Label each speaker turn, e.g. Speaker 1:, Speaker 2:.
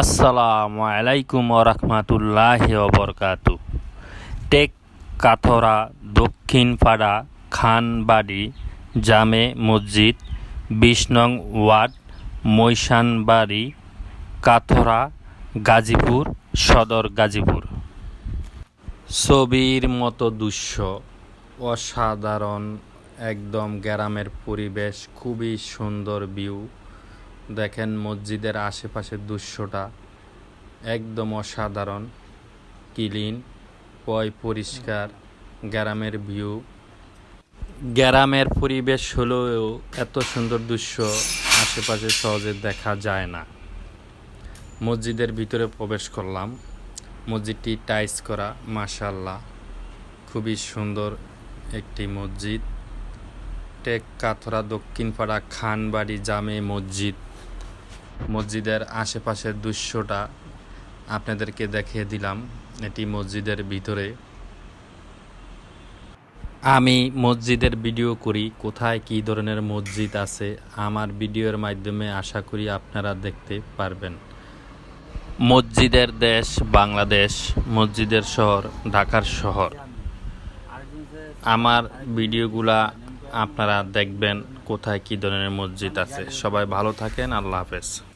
Speaker 1: আসসালামু আলাইকুম রহমতুল্লাহ বরকাতু টেক কাথরা, দক্ষিণ পাড়া, খানবাড়ি, জামে মসজিদ, বিশ নং ওয়ার্ড, মৈশানবাড়ি, কাথরা, গাজীপুর, সদর গাজীপুর। ছবির মতো দৃশ্য, অসাধারণ, একদম গ্রামের পরিবেশ, খুবই সুন্দর ভিউ দেখেন মসজিদের আশেপাশের দৃশ্যটা একদম অসাধারণ, ক্লিন, পয় পরিষ্কার, গ্রামের ভিউ। গ্রামের পরিবেশ হলেও এত সুন্দর দৃশ্য আশেপাশে সহজে দেখা যায় না। মসজিদের ভিতরে প্রবেশ করলাম। মসজিদটি টাইস করা মাশাল্লাহ খুবই সুন্দর একটি মসজিদ। টেক কাথরা দক্ষিণপাড়া খানবাড়ি জামে মসজিদ। মসজিদের আশেপাশের দৃশ্যটা আপনাদেরকে দেখিয়ে দিলাম। এটি মসজিদের ভিতরে। আমি মসজিদের ভিডিও করি, কোথায় কী ধরনের মসজিদ আছে, আমার ভিডিওর মাধ্যমে আশা করি আপনারা দেখতে পারবেন। মসজিদের দেশ বাংলাদেশ, মসজিদের শহর ঢাকার শহর। আমার ভিডিওগুলা আপনারা দেখবেন, কোথায় কী ধরনের মসজিদ আছে। সবাই ভালো থাকেন, আল্লাহ হাফেজ।